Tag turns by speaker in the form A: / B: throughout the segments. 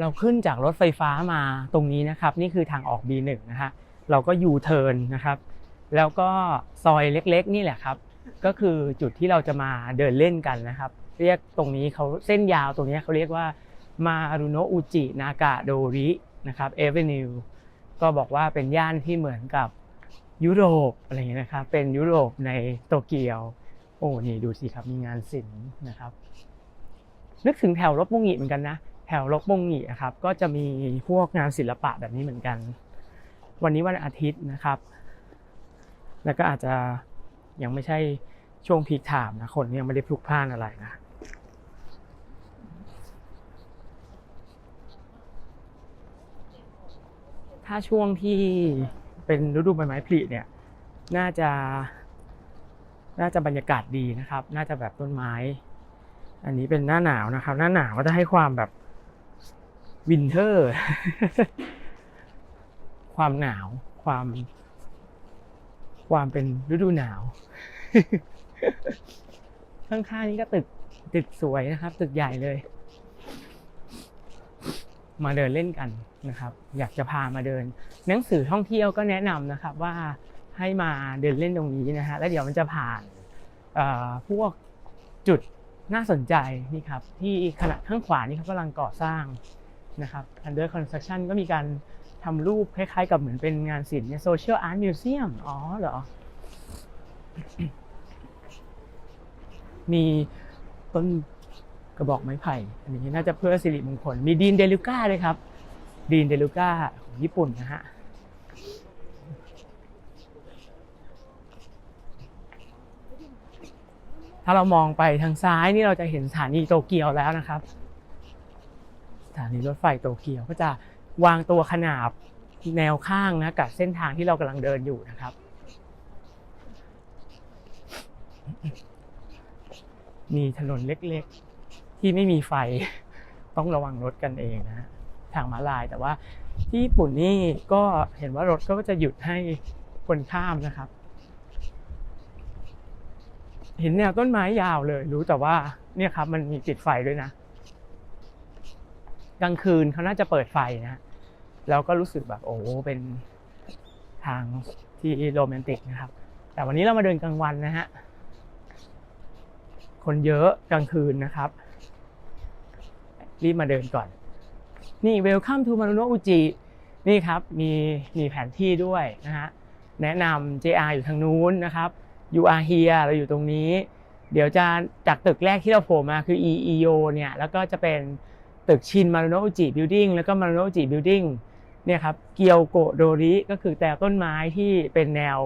A: เราขึ้นจากรถไฟฟ้ามาตรงนี้นะครับ นี่คือทางออก B1 นะฮะเราก็ยูเทิร์นนะครับ แล้วก็ซอยเล็กๆ นี่แหละครับ ก็คือจุดที่เราจะมาเดินเล่นกันนะครับ เรียกตรงนี้เขาเส้นยาวตรงนี้เขาเรียกว่ามาอารุโนะอุจินากะโดรินะครับเอเวนิวก็บอกว่าเป็นย่านที่เหมือนกับยุโรปอะไรเงี้ยนะครับ เป็นยุโรปในโตเกียว โอ้นี่ดูสิครับมีงานศิลป์นะครับ นึกถึงแถวรบมงงิเหมือนกันนะ แถวรบมงงิอะครับก็จะมีพวกงานศิลปะแบบนี้เหมือนกัน วันนี้วันอาทิตย์นะครับ แล้วก็อาจจะยังไม่ใช่ช่วงพีคไทม์นะคนยังไม่ได้พลุกพล่านอะไรนะถ้าช่วงที่เป็นฤดูใบไม้ผลิเนี่ยน่าจะน่าจะบรรยากาศดีนะครับ น่าจะแบบต้นไม้ อันนี้เป็นหน้าหนาวนะครับ หน้าหนาวก็จะให้ความแบบ วินเทอร์ ความหนาว ความ ความเป็นฤดูหนาว ข้างๆนี้ก็ตึกตึกสวยนะครับ ตึกใหญ่เลย มาเดินเล่นกันนะครับ อยากจะพามาเดิน หนังสือท่องเที่ยวก็แนะนำนะครับ ว่าให้มาเดินเล่นตรงนี้นะฮะแล้วเดี๋ยวมันจะผ่านพวกจุดน่าสนใจนี่ครับ ที่ขณะข้างขวานี่เขากำลังก่อสร้าง นะครับ under construction ก็มีการทำรูปคล้ายๆ กับเหมือนเป็นงานศิลป์เนี่ย social art museum อ๋อเหรอ มีต้นกระบอกไม้ไผ่อันนี้น่าจะเพื่อสิริมงคล มีดีนเดลูก้าด้วยครับ ดีนเดลูก้าของญี่ปุ่นนะฮะถ้าเรามองไปทางซ้ายนี่เราจะเห็นสถานีโตเกียวแล้วนะครับ ถานีรถไฟโตเกียวก็จะวางตัวขนาบแนวข้างนะกับเส้นทางที่เรากำลังเดินอยู่นะครับ มีถนนเล็กๆ ที่ไม่มีไฟต้องระวังรถกันเองนะทางม้าลายแต่ว่าที่ญี่ปุ่นนี่ก็เห็นว่ารถก็จะหยุดให้คนข้ามนะครับ เห็นแนวต้นไม้ยาวเลยรู้แต่ว่าเนี่ยครับมันมีติดไฟด้วยนะ กลางคืนเขาน่าจะเปิดไฟนะแล้วก็รู้สึกแบบโอ้เป็นทางที่โรแมนติกนะครับ แต่วันนี้เรามาเดินกลางวันนะฮะคนเยอะกลางคืนนะครับ รีบมาเดินก่อน นี่ Welcome to Maruno Uji นี่ครับมีมีแผนที่ด้วยนะฮะแนะนำ JR อยู่ทางนู้นนะครับ UR here เราอยู่ตรงนี้ เดี๋ยวจะจากตึกแรกที่เราโผล่มาคือ EEO เนี่ยแล้วก็จะเป็น ตึกชินมารุโนะอุจิบิลดิ้งแล้วก็มารุโนะอุจิบิลดิ้งเนี่ยครับเกียวโกโดริก็คือแต่ต้นไม้ที่เป็นแนว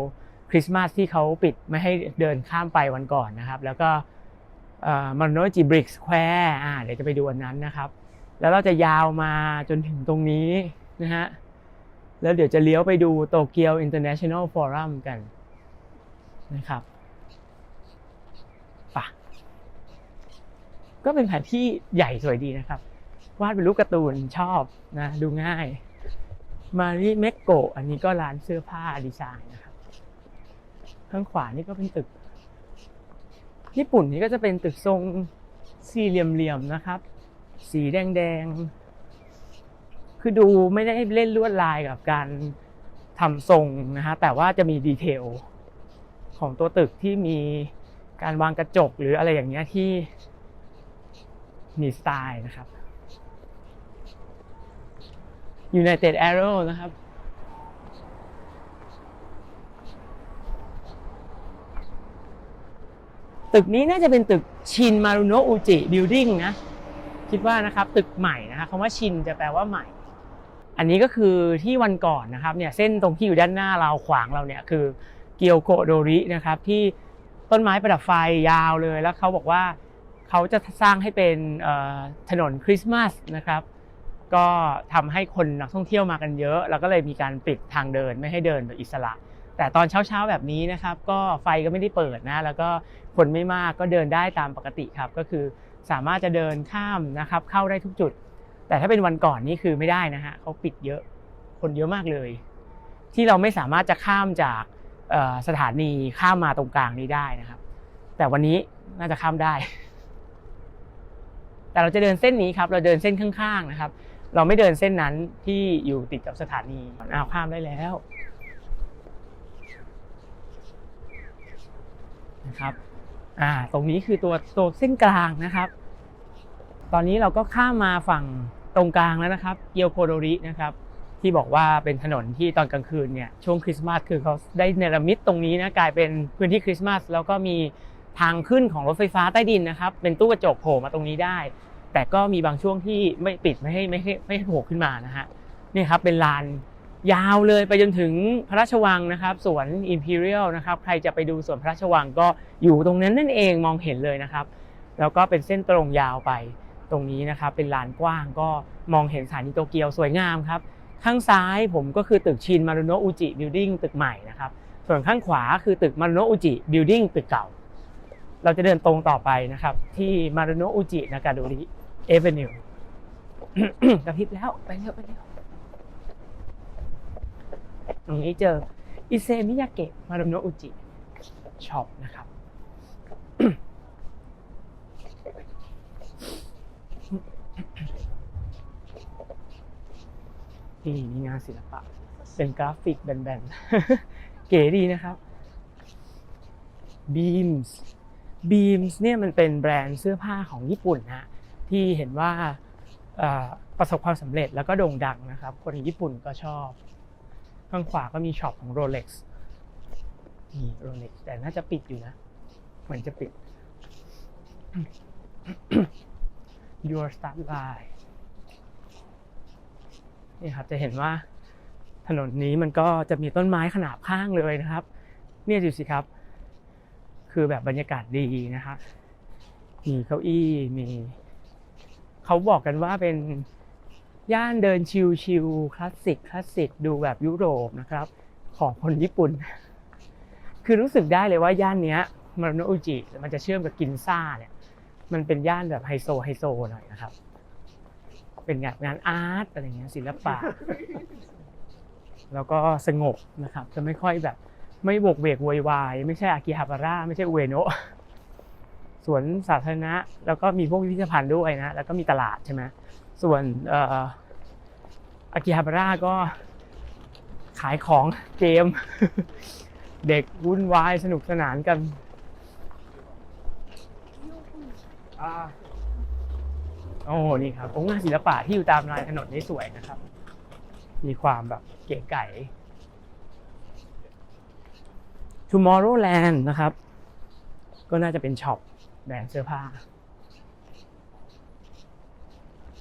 A: คริสต์มาสที่เขาปิดไม่ให้เดินข้ามไปวันก่อนนะครับ แล้วก็มารุโนอุจิบริกสแควร์อ่าเดี๋ยวจะไปดูอันนั้นนะครับ แล้วเราจะยาวมาจนถึงตรงนี้นะฮะแล้วเดี๋ยวจะเลี้ยวไปดูโตเกียว International Forum กันนะครับปะก็เป็นแผนที่ใหญ่สวยดีนะครับ วาดเป็นรูปการ์ตูนชอบนะดูง่าย มาริเมกโกอันนี้ก็ร้านเสื้อผ้าดีไซน์นะครับข้างขวานี่ก็เป็นตึก ญี่ปุ่นนี่ก็จะเป็นตึกทรงสี่เหลี่ยมๆนะครับ สีแดงๆ คือดูไม่ได้เล่นลวดลายกับการทำทรงนะฮะแต่ว่าจะมีดีเทลของตัวตึกที่มีการวางกระจกหรืออะไรอย่างเงี้ยที่มีสไตล์นะครับ United Arrow นะครับ ตึกนี้น่าจะเป็นตึกชินมารุโนะอุจิบิลดิ้งนะคิดว่านะครับตึกใหม่นะคะคำว่าชินจะแปลว่าใหม่ อันนี้ก็คือที่วันก่อนนะครับเนี่ยเส้นตรงที่อยู่ด้านหน้าเราขวางเราเนี่ยคือเกียวโกโดรินะครับที่ต้นไม้ประดับไฟยาวเลยแล้วเขาบอกว่าเขาจะสร้างให้เป็นถนนคริสต์มาสนะครับ ก็ทำให้คนนักท่องเที่ยวมากันเยอะ แล้วก็เลยมีการปิดทางเดินไม่ให้เดินแบบอิสระ แต่ตอนเช้าๆแบบนี้นะครับ ก็ไฟก็ไม่ได้เปิดนะ แล้วก็คนไม่มากก็เดินได้ตามปกติครับ ก็คือสามารถจะเดินข้ามนะครับ เข้าได้ทุกจุด แต่ถ้าเป็นวันก่อนนี่คือไม่ได้นะฮะเขาปิดเยอะคนเยอะมากเลย ที่เราไม่สามารถจะข้ามจากสถานีข้ามมาตรงกลางนี้ได้นะครับ แต่วันนี้น่าจะข้ามได้ แต่เราจะเดินเส้นนี้ครับ เราเดินเส้นข้างๆนะครับ เราไม่เดินเส้นนั้นที่อยู่ติดกับสถานีอ้าวข้ามได้แล้วนะครับอ่าตรงนี้คือตัวตัวเส้นกลางนะครับ ตอนนี้เราก็ข้ามมาฝั่งตรงกลางแล้วนะครับ เกียวโคโดรินะครับที่บอกว่าเป็นถนนที่ตอนกลางคืนเนี่ยช่วงคริสต์มาสคือเขาได้เนรมิตตรงนี้นะกลายเป็นพื้นที่คริสต์มาสแล้วก็มีทางขึ้นของรถไฟฟ้าใต้ดินนะครับ เป็นตู้กระจกโผล่มาตรงนี้ได้ แต่ก็มีบางช่วงที่ไม่ปิดไม่ให้ไม่ให้ไม่ให้โผล่ขึ้นมานะฮะนี่ครับเป็นลานยาวเลยไปจนถึงพระราชวังนะครับสวน Imperial นะครับใครจะไปดูสวนพระราชวังก็อยู่ตรงนั้นนั่นเองมองเห็นเลยนะครับ แล้วก็เป็นเส้นตรงยาวไปตรงนี้นะครับเป็นลานกว้างก็มองเห็นสถานีโตเกียวสวยงามครับ ข้างซ้ายผมก็คือตึกชินมารุโนะอุจิบิลดิ้งตึกใหม่นะครับส่วนข้างขวาคือตึกมารุโนะอุจิบิลดิ้งตึกเก่า เราจะเดินตรงต่อไปนะครับที่มารุโนะอุจินากาโดริ เอเวนิวกระพริบแล้วไปเร็วไปเร็วตรงนี้เจออิเซมิยาเกะมารุโนอุจิช็อปนะครับ นี่มีงานศิลปะ เป็นกราฟิกแบนๆ เก๋ดีนะครับ Beams Beams เนี่ยมันเป็นแบรนด์เสื้อผ้าของญี่ปุ่นนะ ที่เห็นว่าประสบความสำเร็จแล้วก็โด่งดังนะครับ คนญี่ปุ่นก็ชอบ ข้างขวาก็มีช็อปของ Rolex นี่ Rolex แต่น่าจะปิดอยู่นะ เหมือนจะปิด Your Start Line นี่ครับจะเห็นว่าถนนนี้มันก็จะมีต้นไม้ขนาบข้างเลยนะครับ เนี่ยดูสิครับ คือแบบบรรยากาศดีนะครับมีเก้าอี้มี เขาบอกกันว่าเป็นย่านเดินชิลๆคลาสสิกคลาสสิกดูแบบยุโรปนะครับ ของคนญี่ปุ่น คือรู้สึกได้เลยว่าย่านเนี้ยมารุโนอุจิมันจะเชื่อมกับกินซ่าเนี่ยมันเป็นย่านแบบไฮโซไฮโซหน่อยนะครับ เป็นงานงานอาร์ตอะไรเงี้ยศิลปะ แล้วก็สงบนะครับ จะไม่ค่อยแบบไม่บวกเวกโวยวาย ไม่ใช่อากิฮาบาระไม่ใช่อเอโนะ สวนสาธารณะ แล้วก็มีพวกพิพิธภัณฑ์ด้วยนะ แล้วก็มีตลาดใช่ไหมส่วนอากิฮาบาระก็ขายของเกม เด็กวุ่นวายสนุกสนานกันโอ้นี่ครับโอ้งานศิลปะที่อยู่ตามรายถนนนี่สวยนะครับ มีความแบบเก๋ไก่ Tomorrowland นะครับ ก็น่าจะเป็นช็อป แบรนด์เสื้อผ้า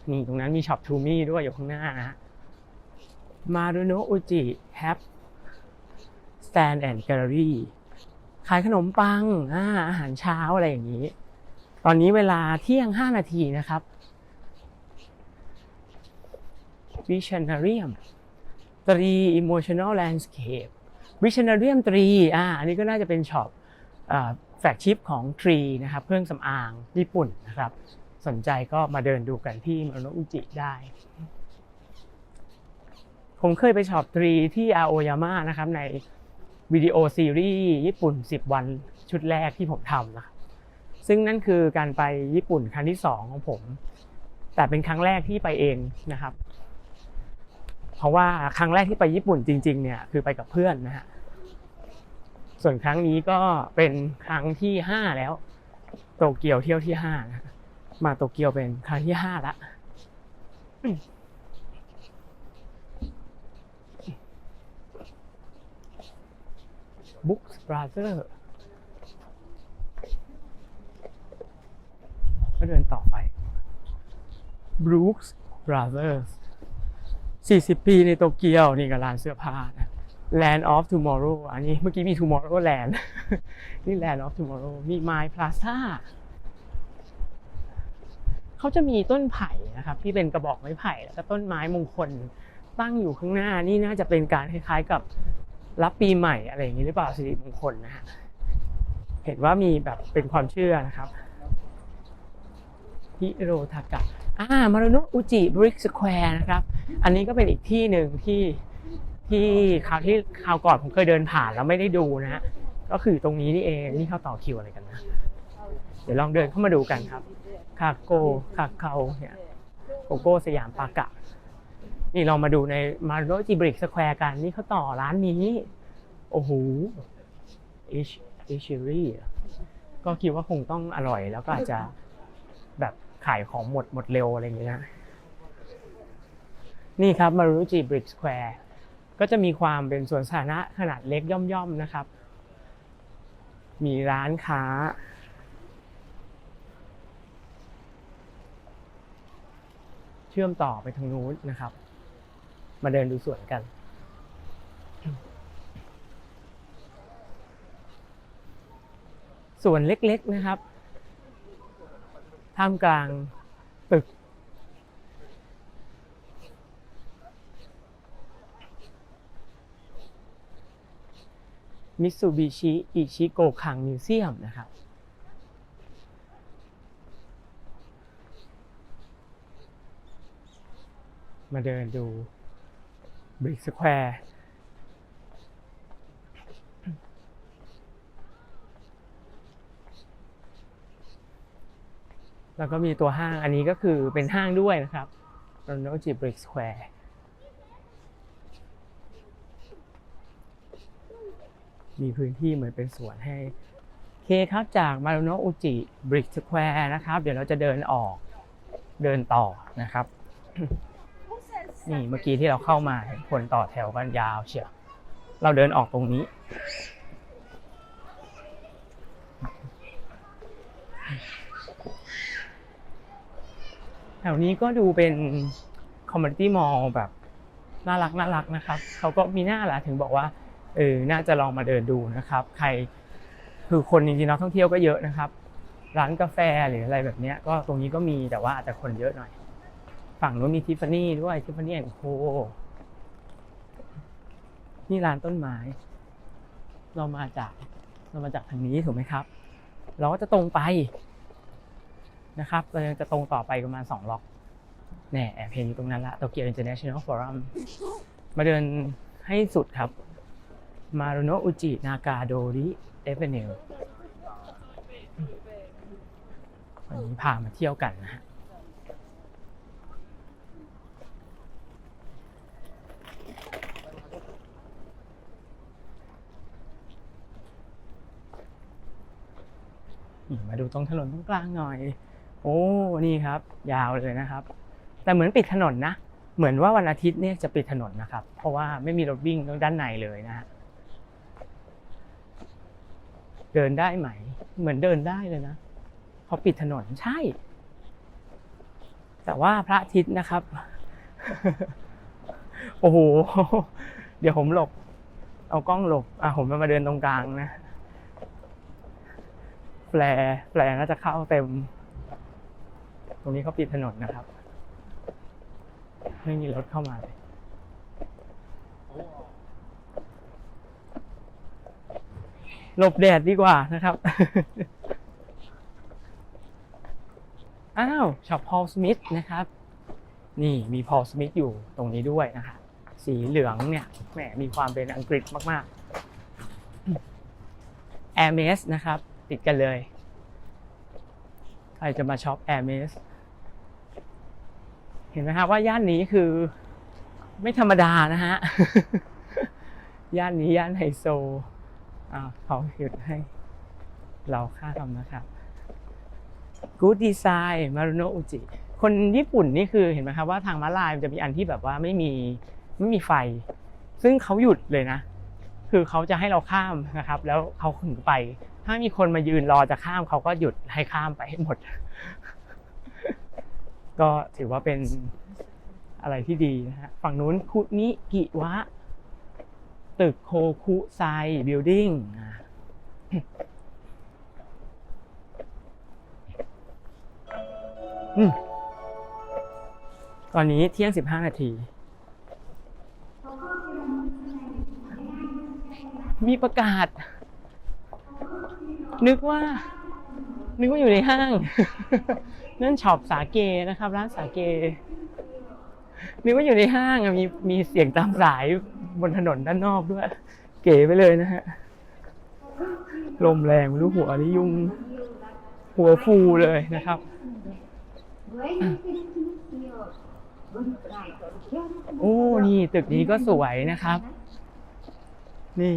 A: นี่ตรงนั้นมีช็อปทูมี่ด้วยอยู่ข้างหน้านะฮะมารุโนอุจิแฮปสแตนด์แอนด์แกลเลอรี่ขายขนมปังอาอาหารเช้าอะไรอย่างนี้ ตอนนี้เวลาเที่ยง 5 นาทีนะครับ Visionarium ตรี Emotional Landscape Visionarium ตรีอ่าอันนี้ก็น่าจะเป็นช็อป แฟกชิปของทรีนะครับเครื่องสำอางญี่ปุ่นนะครับ สนใจก็มาเดินดูกันที่มาโนอุจิได้ ผมเคยไปช็อปทรีที่อาโอยาม่านะครับในวิดีโอซีรีส์ญี่ปุ่น 10 วันชุดแรกที่ผมทำนะครับซึ่งนั่นคือการไปญี่ปุ่นครั้งที่สองของผม แต่เป็นครั้งแรกที่ไปเองนะครับ เพราะว่าครั้งแรกที่ไปญี่ปุ่นจริง ๆ เนี่ยคือไปกับเพื่อนนะฮะ ส่วนครั้งนี้ก็เป็นครั้งที่ห้าแล้ว โตเกียวเที่ยวที่ห้านะมาโตเกียวเป็นครั้งที่ห้าละอืม Books Brother ก็เดินต่อไป Brooks Brothers 40 ปีในโตเกียว นี่ก็ร้านเสื้อผ้านะ Land of Tomorrow อันนี้เมื่อกี้มี Tomorrowland นี่ Land of Tomorrow มี My Plaza เขาจะมีต้นไผ่นะครับ ที่เป็นกระบอกไม้ไผ่แล้วก็ต้นไม้มงคลตั้งอยู่ข้างหน้านี่น่าจะเป็นการคล้ายๆกับรับปีใหม่อะไรอย่างนี้หรือเปล่าสิริมงคลนะฮะเห็นว่ามีแบบเป็นความเชื่อนะครับฮิโรทากะอ่ามารุโนะอุจิบริกสแควร์นะครับ อันนี้ก็เป็นอีกที่หนึ่งที่ ที่คราวที่คราวก่อนผมเคยเดินผ่านแล้วไม่ได้ดูนะฮะก็คือตรงนี้นี่เองนี่เขาต่อคิวอะไรกันนะเดี๋ยวลองเดินเข้ามาดูกันครับคาโกคาเกาเนี่ยโกโก้สยามปากะ นี่เรามาดูในมาโรจิบริกสแควร์กันนี่เขาต่อร้านนี้ โอ้โหเอชเอชรี่ก็คิดว่าคงต้องอร่อยแล้วก็อาจจะแบบขายของหมดหมดเร็วอะไรอย่างเงี้ยนะนี่ครับมารุจิบริกสแควร์ ก็จะมีความเป็นสวนสาธารณะขนาดเล็กย่อมๆนะครับ มีร้านค้า เชื่อมต่อไปทางนู้นนะครับ มาเดินดูสวนกันสวนเล็กๆนะครับ ท่ามกลางตึก มิตซูบิชิอิชิโกคังมิวเซียมนะครับมาเดินดูบริกสแควร์แล้วก็มีตัวห้างอันนี้ก็คือเป็นห้างด้วยนะครับโรนโนจิบริกสแควร์ มีพื้นที่เหมือนเป็นสวนให้เคครับจากมารุโนอุจิบริกสแควร์นะครับ เดี๋ยวเราจะเดินออกเดินต่อนะครับ นี่เมื่อกี้ที่เราเข้ามาเห็นคนต่อแถวกันยาวเชียวเราเดินออกตรงนี้ แถวนี้ก็ดูเป็นคอมมูนิตี้มอลล์แบบน่ารักน่ารักนะครับ เขาก็มีหน้าละถึงบอกว่า เออน่าจะลองมาเดินดูนะครับ ใครคือคนจริงๆนักท่องเที่ยวก็เยอะนะครับ ร้านกาแฟหรืออะไรแบบเนี้ยก็ตรงนี้ก็มีแต่ว่าอาจจะคนเยอะหน่อย ฝั่งนู้นมีทิฟฟานี่ด้วยทิฟฟานี่แอนโคนี่ร้านต้นไม้ เรามาจากเรามาจากทางนี้ถูกไหมครับ เราก็จะตรงไปนะครับเรายังจะตรงต่อไปประมาณสองล็อกแน่แอบเห็นอยู่ตรงนั้นละโตเกียว International Forum มาเดินให้สุดครับ มารุโนอุจินากาโดริเอเวนิววันนี้พามาเที่ยวกันนะฮะมาดูตรงถนนตรงกลางหน่อย โอ้ นี่ครับ ยาวเลยนะครับ แต่เหมือนปิดถนนนะ เหมือนว่าวันอาทิตย์เนี่ยจะปิดถนนนะครับ เพราะว่าไม่มีรถวิ่งตรงด้านในเลยนะฮะ เดินได้ไหม เหมือนเดินได้เลยนะเขาปิดถนนใช่ แต่ว่าพระอาทิตย์นะครับ โอ้โห เดี๋ยวผมหลบ เอากล้องหลบ อะผมมาเดินตรงกลางนะแฟร์แฟร์น่าจะเข้าเต็ม ตรงนี้เขาปิดถนนนะครับ ไม่มีรถเข้ามาเลย หลบแดดดีกว่านะครับ อ้าวช็อปพอลสมิธนะครับ นี่มีพอลสมิธอยู่ตรงนี้ด้วยนะคะสีเหลืองเนี่ยแหมมีความเป็นอังกฤษมากๆ a i r m e s นะครับ ติดกันเลย ใครจะมาช็อป a i r m e s เห็นไหมครับว่าย่านนี้คือไม่ธรรมดานะฮะ ย่านนี้ย่านไฮโซ เขาหยุดให้เราค่าทำนะครับ Good Design Maruno Uji คนญี่ปุ่นนี่คือเห็นไหมครับว่าทางม้าลายมันจะมีอันที่แบบว่าไม่มีไม่มีไฟ ซึ่งเขาหยุดเลยนะ คือเขาจะให้เราข้ามนะครับ แล้วเขาถึงไป ถ้ามีคนมายืนรอจะข้ามเขาก็หยุดให้ข้ามไปให้หมด ก็ถือว่าเป็นอะไรที่ดีนะฮะฝั่งนู้นคุนิกิวะ ตึกโคคุไซบิลดิ้งตอนนี้เที่ยง15นาที มีประกาศ นึกว่า นึกว่าอยู่ในห้าง นั่นช็อปสาเกนะครับ ร้านสาเก นึกว่าอยู่ในห้างมีมีเสียงตามสาย บนถนนด้านนอกด้วย เก๋ไปเลยนะฮะ ลมแรงไม่รู้หัวนี่ยุ่งหัวฟูเลยนะครับ โอ้ นี่ตึกนี้ก็สวยนะครับ นี่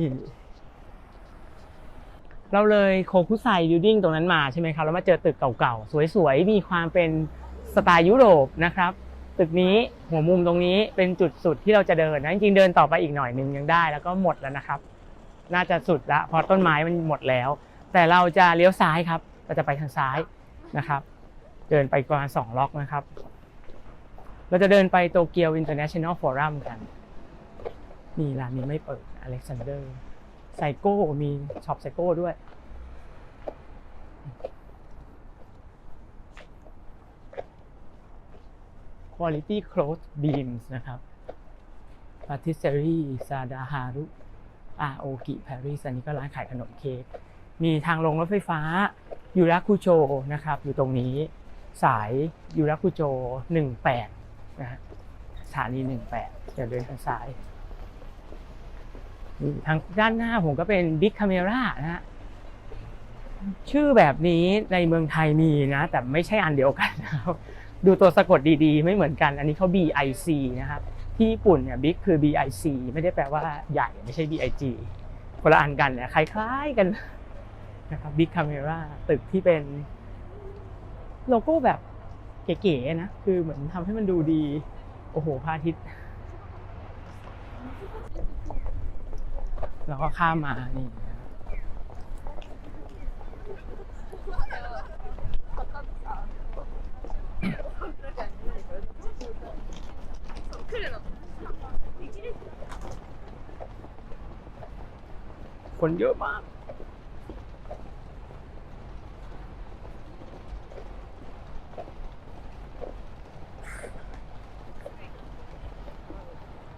A: เราเลยโคคุไซบิลดิ้งตรงนั้นมาใช่ไหมครับ แล้วมาเจอตึกเก่าๆ สวยๆ มีความเป็นสไตล์ยุโรปนะครับ ตึกนี้หัวมุมตรงนี้เป็นจุดสุดที่เราจะเดินนะจริงๆเดินต่อไปอีกหน่อยหนึ่งยังได้ แล้วก็หมดแล้วนะครับ น่าจะสุดละเพราะต้นไม้มันหมดแล้ว แต่เราจะเลี้ยวซ้ายครับเราจะไปทางซ้ายนะครับ เดินไปประมาณสองล็อกนะครับ เราจะเดินไปโตเกียว International Forum กันนี่ร้านนี้ไม่เปิดอเล็กซานเดอร์ไซโก้มีช็อปไซโก้ด้วย Quality Clothes Beams นะครับ Patisserie Sadaharu อาโอกิปารีสอันนี้ก็ร้านขายขนมเค้ก มีทางลงรถไฟฟ้ายูราคุโจนะครับ อยู่ตรงนี้สายยูราคุโจ 18 นะฮะสถานี 18เดี๋ยวเดินทางซ้ายทางด้านหน้าผมก็เป็น Big Camera นะฮะชื่อแบบนี้ในเมืองไทยมีนะ แต่ไม่ใช่อันเดียวกันนะครับ ดูตัวสะกดดีๆ ไม่เหมือนกัน อันนี้เขา BIC นะครับ ที่ญี่ปุ่นเนี่ย Big คือ BIC ไม่ได้แปลว่าใหญ่ไม่ใช่ BIG คนละอันกันเนี่ยคล้ายๆกันนะครับ Big Camera ตึกที่เป็นโลโก้แบบเก๋ๆนะ คือเหมือนทำให้มันดูดี โอ้โหพระอาทิตย์แล้วก็ข้ามมานี่ นะครับคนเยอะมาก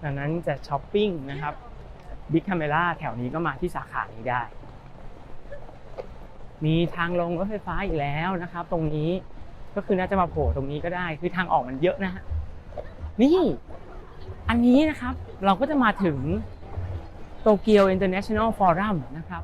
A: ดังนั้นจะช้อปปิ้งนะครับบิ๊กคาเมล่าแถวนี้ก็มาที่สาขานี้ได้ มีทางลงรถไฟฟ้าอีกแล้วนะครับ ตรงนี้ก็คือน่าจะมาโผล่ตรงนี้ก็ได้ คือทางออกมันเยอะนะฮะนี่ อันนี้นะครับเราก็จะมาถึงโตเกียวอินเตอร์เนชั่นแนลฟอรัมนะครับ